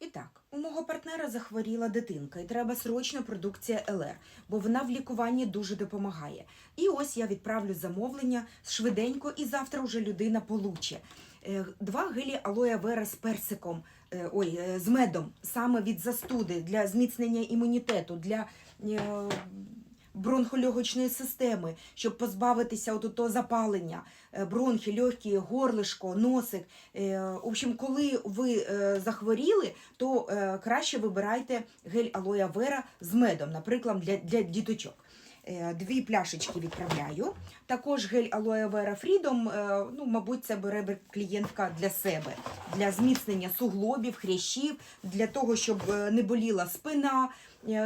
І так, у мого партнера захворіла дитинка, і треба срочно продукція ЛР, бо вона в лікуванні дуже допомагає. І ось я відправлю замовлення швиденько, і завтра вже людина получе. Е, Два гелі алоя вера з персиком, е, ой, е, з медом, саме від застуди, для зміцнення імунітету, для бронхольогочної системи, щоб позбавитися от того запалення, е, бронхи, легкі, горлишко, носик. Е, В общем, коли ви е, захворіли, то краще вибирайте гель алоє вера з медом, наприклад, для, для діточок. Дві пляшечки відправляю. Також гель алоє вера Фрідом, ну, мабуть, це бере клієнтка для себе, для зміцнення суглобів, хрящів, для того, щоб не боліла спина,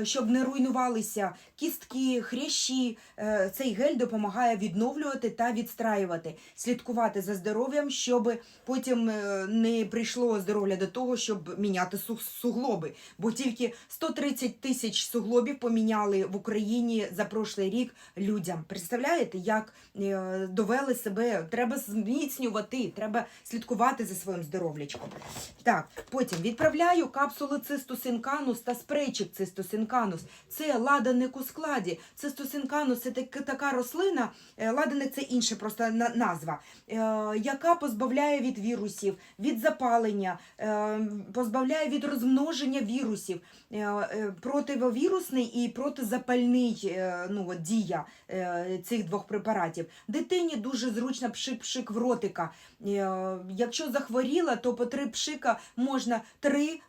щоб не руйнувалися кістки, хрящі. Е, Цей гель допомагає відновлювати та відстраювати, слідкувати за здоров'ям, щоб потім е, не прийшло здоров'я до того, щоб міняти суглоби. Бо тільки 130 тисяч суглобів поміняли в Україні за прошлий рік людям. Представляєте, як е, довели себе? Треба зміцнювати, треба слідкувати за своїм здоров'ячком. Так, потім відправляю капсули цистусинканус та спрейчик цистусинканус. Це ладаник у складі. Це так, така рослина, е, ладаник це інша просто назва, е, яка позбавляє від вірусів, від запалення, е, позбавляє від розмноження вірусів, противовірусний і протизапальний ну, от, дія цих двох препаратів. Дитині дуже зручно пшик-пшик в ротика. Якщо захворіла, то по три пшика можна три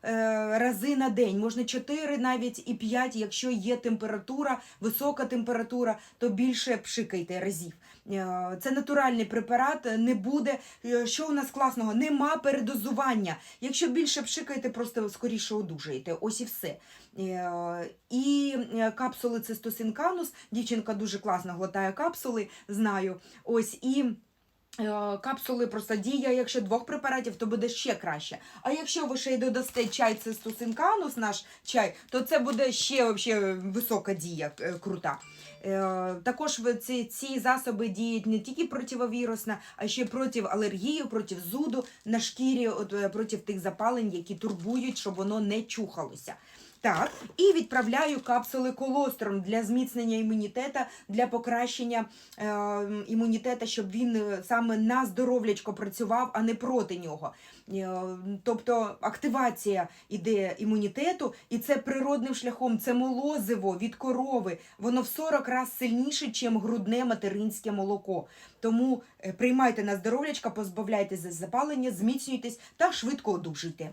рази на день, можна чотири навіть і п'ять, якщо є температура, висока температура, то більше пшикайте разів. Е, Це натуральний препарат, не буде. е, Що у нас класного? Нема передозування. Якщо більше пшикаєте, просто скоріше одужаєте. Ось і все. Е, І капсули цистосинканус. Дівчинка дуже класно глотає капсули, знаю. Ось і. Е, Капсули просто дія, якщо двох препаратів, то буде ще краще. А якщо ви ще й додасте чай цистусинканус, наш чай, то це буде ще вообще висока дія е, крута. Е, Також ці, ці засоби діють не тільки противовірусно, а ще проти алергії, проти зуду на шкірі, от, проти тих запалень, які турбують, щоб воно не чухалося. Так, і відправляю капсули колостром для зміцнення імунітету, для покращення е, імунітету, щоб він е, саме на здоров'ячко працював, а не проти нього. Е, тобто активація іде імунітету, і це природним шляхом, це молозиво від корови. Воно в 40 разів сильніше, ніж грудне материнське молоко. Тому е, приймайте на здоров'ячка, позбавляйтесь запалення, зміцнюйтесь та швидко одужуйте.